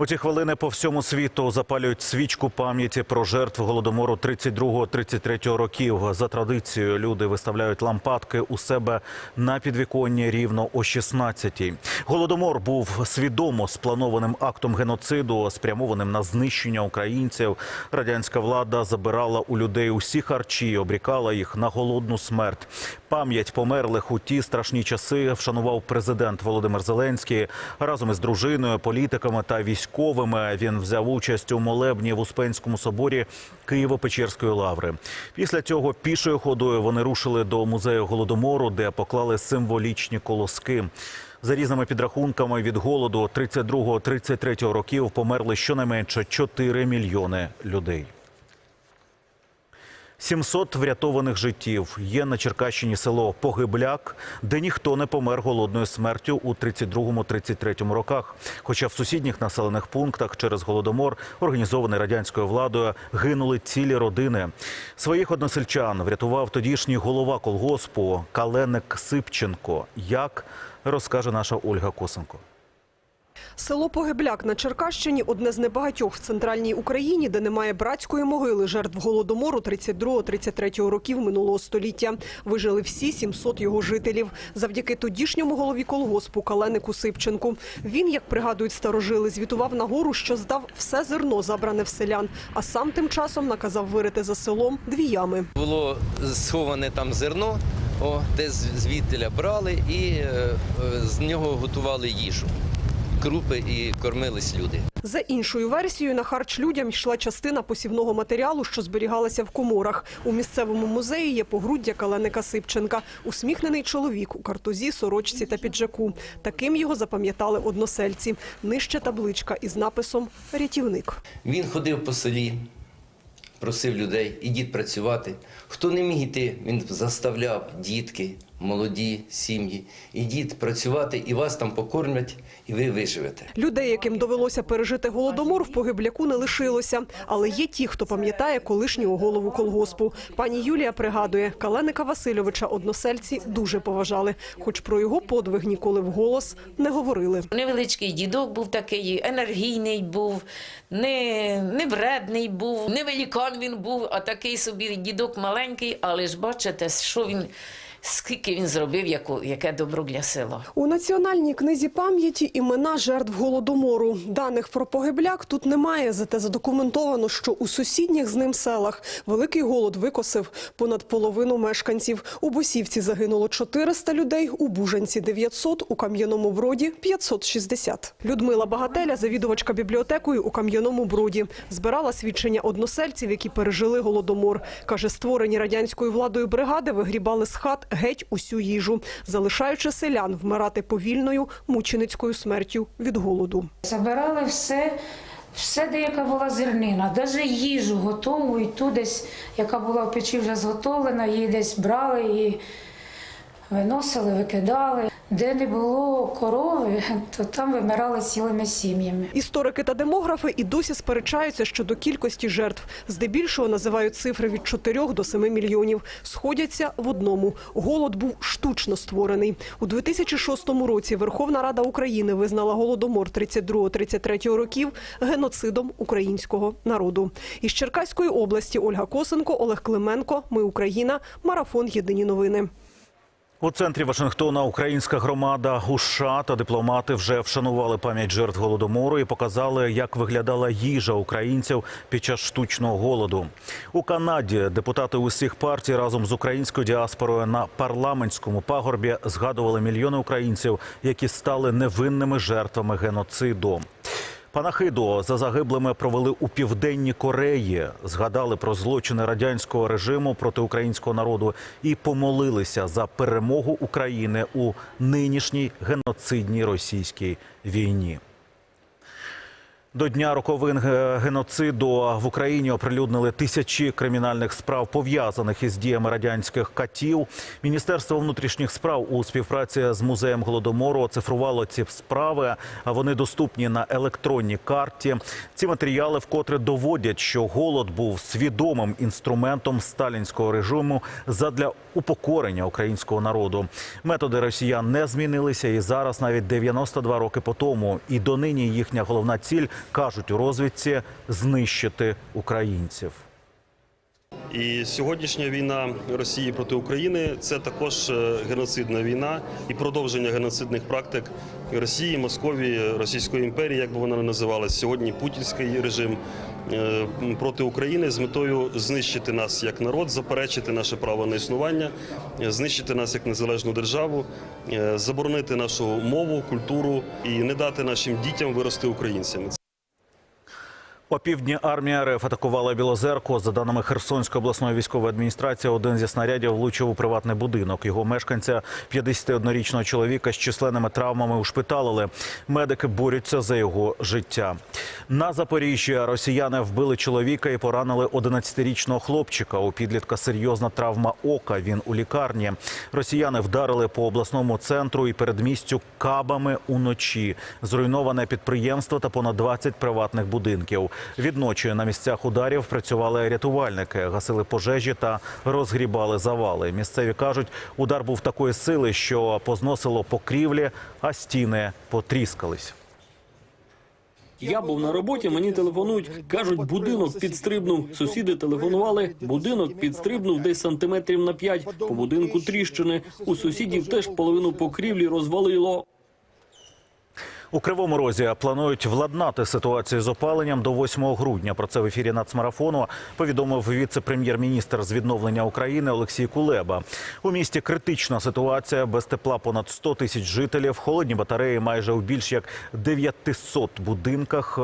У ці хвилини по всьому світу запалюють свічку пам'яті про жертв голодомору 32-33 років. За традицією люди виставляють лампадки у себе на підвіконні рівно о 16-й. Голодомор був свідомо спланованим актом геноциду, спрямованим на знищення українців. Радянська влада забирала у людей усі харчі, обрікала їх на голодну смерть. Пам'ять померлих у ті страшні часи вшанував президент Володимир Зеленський разом із дружиною, політиками та військовими. Він взяв участь у молебні в Успенському соборі Києво-Печерської лаври. Після цього пішою ходою вони рушили до музею голодомору, де поклали символічні колоски. За різними підрахунками від голоду 32-33 років померли щонайменше 4 мільйони людей. 700 врятованих життів є на Черкащині село Погибляк, де ніхто не помер голодною смертю у 32-33 роках. Хоча в сусідніх населених пунктах через голодомор, організований радянською владою, гинули цілі родини. Своїх односельчан врятував тодішній голова колгоспу Каленик Сипченко. Як розкаже наша Ольга Косенко. Село Погибляк на Черкащині – одне з небагатьох в центральній Україні, де немає братської могили жертв Голодомору 32-33 років минулого століття. Вижили всі 700 його жителів. Завдяки тодішньому голові колгоспу Каленику Сипченку. Він, як пригадують старожили, звітував на гору, що здав все зерно, забране в селян, а сам тим часом наказав вирити за селом дві ями. Було сховане там зерно, о, де звідтиля брали і е, е, з нього готували їжу. Крупи і кормились люди. За іншою версією, на харч людям йшла частина посівного матеріалу, що зберігалася в коморах. У місцевому музеї є погруддя Каленика Сипченка. Усміхнений чоловік у картузі, сорочці та піджаку. Таким його запам'ятали односельці. Нижче табличка із написом «Рятівник». Він ходив по селі, просив людей, ідіть працювати. Хто не міг йти, він заставляв дітки, молоді сім'ї, ідіть працювати, і вас там покормлять, і ви виживете. Людей, яким довелося пережити голодомор, в погибляку не лишилося. Але є ті, хто пам'ятає колишнього голову колгоспу. Пані Юлія пригадує, Каленика Васильовича односельці дуже поважали, хоч про його подвиг ніколи вголос не говорили. Невеличкий дідок був такий, енергійний був, не, не вредний був, не великан він був, а такий собі дідок маленький, але ж бачите, що він, скільки він зробив, яку, яке добро для села. У національній книзі пам'яті імена жертв голодомору. Даних про погибляк тут немає, зате задокументовано, що у сусідніх з ним селах великий голод викосив понад половину мешканців. У Босівці загинуло 400 людей, у Бужанці 900, у Кам'яному Броді 560. Людмила Багателя, завідувачка бібліотекою у Кам'яному Броді, збирала свідчення односельців, які пережили голодомор. Каже, створені радянською владою бригади вигрібали з хат геть усю їжу, залишаючи селян вмирати повільною мученицькою смертю від голоду. Забирали все, все, де яка була зернина, навіть їжу готову, і ту десь, яка була в печі вже зготовлена, її десь брали і виносили, викидали. Де не було корови, то там вимирали цілими сім'ями. Історики та демографи і досі сперечаються щодо кількості жертв. Здебільшого називають цифри від 4 до 7 мільйонів. Сходяться в одному. Голод був штучно створений. У 2006 році Верховна Рада України визнала голодомор 32-33 років геноцидом українського народу. Із Черкаської області Ольга Косенко, Олег Клименко. Ми Україна. Марафон. Єдині новини. У центрі Вашингтона українська громада у США та дипломати вже вшанували пам'ять жертв голодомору і показали, як виглядала їжа українців під час штучного голоду. У Канаді депутати усіх партій разом з українською діаспорою на парламентському пагорбі згадували мільйони українців, які стали невинними жертвами геноциду. Панахиду за загиблими провели у південній Кореї, згадали про злочини радянського режиму проти українського народу і помолилися за перемогу України у нинішній геноцидній російській війні. До дня роковин геноциду в Україні оприлюднили тисячі кримінальних справ пов'язаних із діями радянських катів. Міністерство внутрішніх справ у співпраці з музеєм голодомору оцифрувало ці справи. Вони доступні на електронній карті. Ці матеріали вкотре доводять, що голод був свідомим інструментом сталінського режиму задля упокорення українського народу. Методи росіян не змінилися, і зараз навіть 92 роки по тому. І донині їхня головна ціль кажуть у розвідці знищити українців. І сьогоднішня війна Росії проти України це також е, геноцидна війна і продовження геноцидних практик Росії, Московії, Російської імперії, як би вона не називалась. Сьогодні путінський режим е, проти України з метою знищити нас як народ, заперечити наше право на існування, е, знищити нас як незалежну державу, заборонити нашу мову, культуру і не дати нашим дітям вирости українцями. Опівдні армія РФ атакувала Білозерку. За даними Херсонської обласної військової адміністрації, один зі снарядів влучив у приватний будинок. Його мешканця, 51-річного чоловіка з численними травмами, ушпиталили. Медики борються за його життя. На Запоріжжі росіяни вбили чоловіка і поранили 11-річного хлопчика. У підлітка серйозна травма ока. Він у лікарні. Росіяни вдарили по обласному центру і передмістю кабами уночі. Зруйноване підприємство та понад 20 приватних будинків. Відночі на місцях ударів працювали рятувальники, гасили пожежі та розгрібали завали. Місцеві кажуть, удар був такої сили, що позносило покрівлі, а стіни потріскались. Я був на роботі, мені телефонують, кажуть, будинок підстрибнув. Сусіди телефонували, будинок підстрибнув десь сантиметрів на п'ять. По будинку тріщини. У сусідів теж половину покрівлі розвалило. У Кривому Розі планують владнати ситуацію з опаленням до 8 грудня. Про це в ефірі нацмарафону повідомив віце-прем'єр-міністр з відновлення України Олексій Кулеба. У місті критична ситуація без тепла понад 100 тисяч жителів. Холодні батареї майже у більш як 900 будинках, е,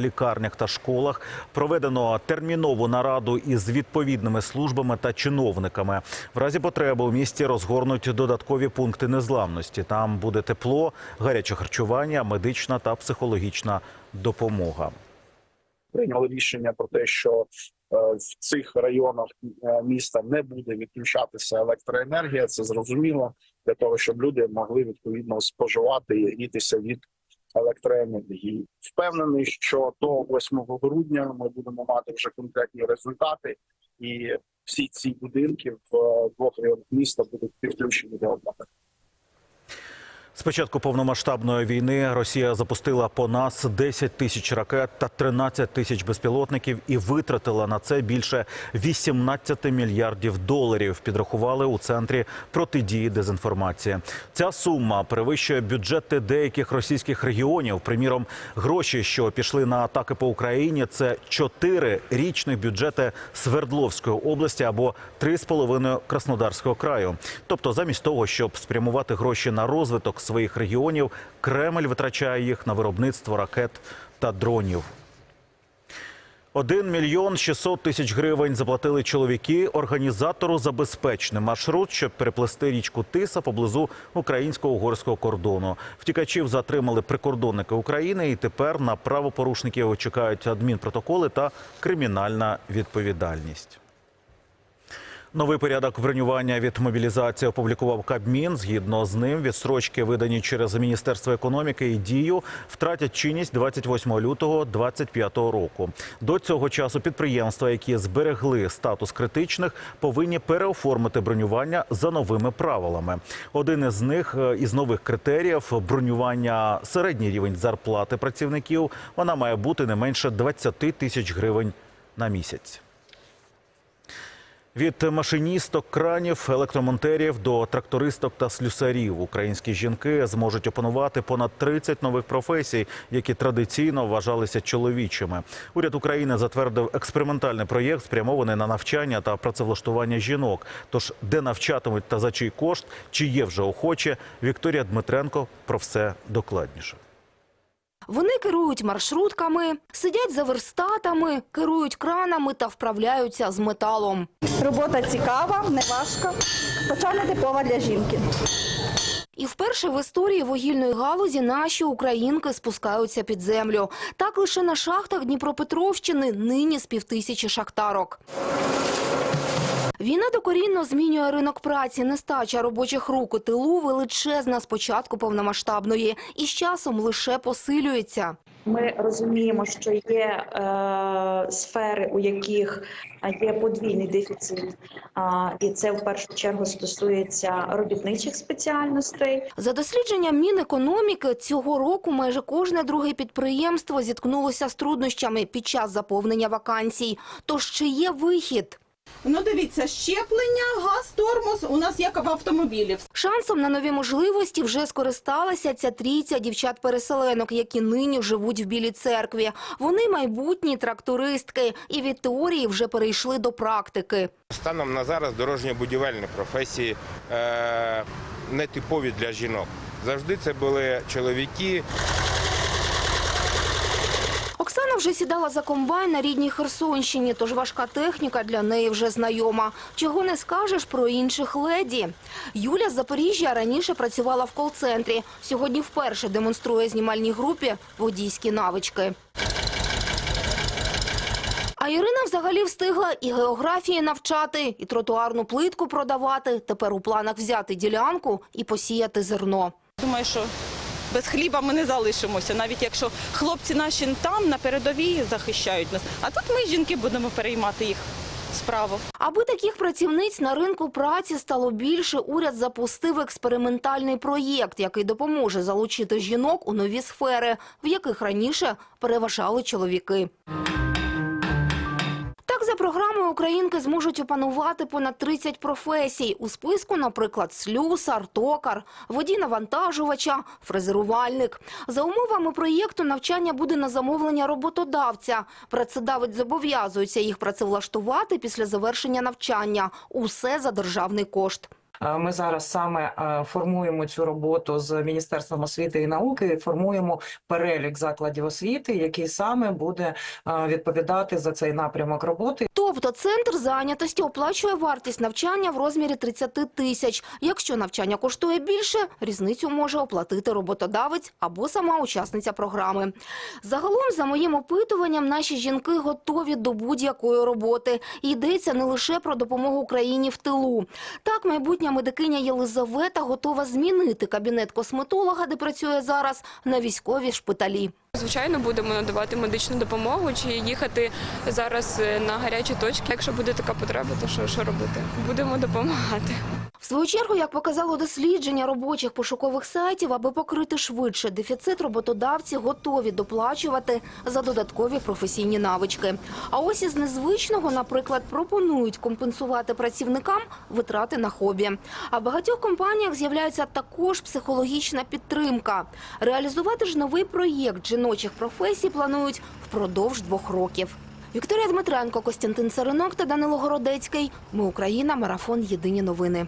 лікарнях та школах. Проведено термінову нараду із відповідними службами та чиновниками. В разі потреби у місті розгорнуть додаткові пункти незламності. Там буде тепло, гаряче харчування, медична та психологічна допомога. прийняли рішення про те, що е, в цих районах е, міста не буде відключатися електроенергія. Це зрозуміло для того, щоб люди могли відповідно споживати і грітися від електроенергії. Впевнений, що до 8 грудня ми будемо мати вже конкретні результати, і всі ці будинки в е, двох районах міста будуть підключені до обладнання. З початку повномасштабної війни Росія запустила по нас 10 тисяч ракет та 13 тисяч безпілотників і витратила на це більше 18 мільярдів доларів. Підрахували у центрі протидії дезінформації. Ця сума перевищує бюджети деяких російських регіонів. Приміром, гроші, що пішли на атаки по Україні, це 4 річних бюджети Свердловської області або 3,5 Краснодарського краю. Тобто, замість того, щоб спрямувати гроші на розвиток своїх регіонів, Кремль витрачає їх на виробництво ракет та дронів. 1 мільйон 600 тисяч гривень заплатили чоловіки організатору за безпечний маршрут, щоб переплести річку Тиса поблизу українсько-угорського кордону. Втікачів затримали прикордонники України, і тепер на правопорушників чекають адмінпротоколи та кримінальна відповідальність. Новий порядок бронювання від мобілізації опублікував Кабмін. Згідно з ним, відстрочки, видані через Міністерство економіки і дію, втратять чинність 28 лютого 2025 року. До цього часу підприємства, які зберегли статус критичних, повинні переоформити бронювання за новими правилами. Один із них е, із нових критеріїв бронювання середній рівень зарплати працівників. Вона має бути не менше 20 тисяч гривень на місяць. Від машиністок, кранів, електромонтерів до трактористок та слюсарів українські жінки зможуть опанувати понад 30 нових професій, які традиційно вважалися чоловічими. Уряд України затвердив експериментальний проєкт, спрямований на навчання та працевлаштування жінок. Тож, де навчатимуть та за чий кошт, чи є вже охочі, Вікторія Дмитренко про все докладніше. Вони керують маршрутками, сидять за верстатами, керують кранами та вправляються з металом. Робота цікава, не важка, хоча типова для жінки. І вперше в історії вугільної галузі наші українки спускаються під землю. Так лише на шахтах Дніпропетровщини нині з півтисячі шахтарок. Війна докорінно змінює ринок праці, нестача робочих рук у тилу величезна з початку повномасштабної і з часом лише посилюється. Ми розуміємо, що є е, сфери, у яких є подвійний дефіцит, а, і це в першу чергу стосується робітничих спеціальностей. За дослідженням Мінекономіки, цього року майже кожне друге підприємство зіткнулося з труднощами під час заповнення вакансій. Тож чи є вихід? Ну дивіться, щеплення, газ, тормоз у нас як в автомобілі. Шансом на нові можливості вже скористалася ця трійця дівчат-переселенок, які нині живуть в Білій церкві. Вони майбутні трактористки і від теорії вже перейшли до практики. Станом на зараз дорожньо-будівельні професії е, не типові для жінок. Завжди це були чоловіки. Оксана вже сідала за комбайн на рідній Херсонщині, тож важка техніка для неї вже знайома. Чого не скажеш про інших леді. Юля з Запоріжжя раніше працювала в кол-центрі. Сьогодні вперше демонструє знімальній групі водійські навички. А Ірина взагалі встигла і географії навчати, і тротуарну плитку продавати. Тепер у планах взяти ділянку і посіяти зерно. Думаю, що без хліба ми не залишимося, навіть якщо хлопці наші там на передовій захищають нас. А тут ми, жінки, будемо переймати їх справу. Аби таких працівниць на ринку праці стало більше, уряд запустив експериментальний проєкт, який допоможе залучити жінок у нові сфери, в яких раніше переважали чоловіки. За програмою українки зможуть опанувати понад 30 професій. У списку, наприклад, слюсар, токар, водій навантажувача, фрезерувальник. За умовами проєкту навчання буде на замовлення роботодавця. Працедавець зобов'язується їх працевлаштувати після завершення навчання. Усе за державний кошт. Е, Ми зараз саме е, формуємо цю роботу з Міністерством освіти і науки. Формуємо перелік закладів освіти, який саме буде е, відповідати за цей напрямок роботи. Тобто центр зайнятості оплачує вартість навчання в розмірі 30 тисяч. Якщо навчання коштує більше, різницю може оплатити роботодавець або сама учасниця програми. Загалом, за моїм опитуванням, наші жінки готові до будь-якої роботи. Йдеться не лише про допомогу Україні в тилу. Так, майбутня медикиня Єлизавета готова змінити кабінет косметолога, де працює зараз, на військові шпиталі. Звичайно, будемо надавати медичну допомогу чи їхати зараз е, на гарячі точки. Якщо буде така потреба, то що, що робити? Будемо допомагати. В свою чергу, як показало дослідження робочих пошукових сайтів, аби покрити швидше дефіцит, роботодавці готові доплачувати за додаткові професійні навички. А ось із незвичного, наприклад, пропонують компенсувати працівникам витрати на хобі. А в багатьох компаніях з'являється також психологічна підтримка. Реалізувати ж новий проєкт жіночих професій планують впродовж двох років. Вікторія Дмитренко, Костянтин Царинок та Данило Городецький. Ми Україна. Марафон. Єдині новини.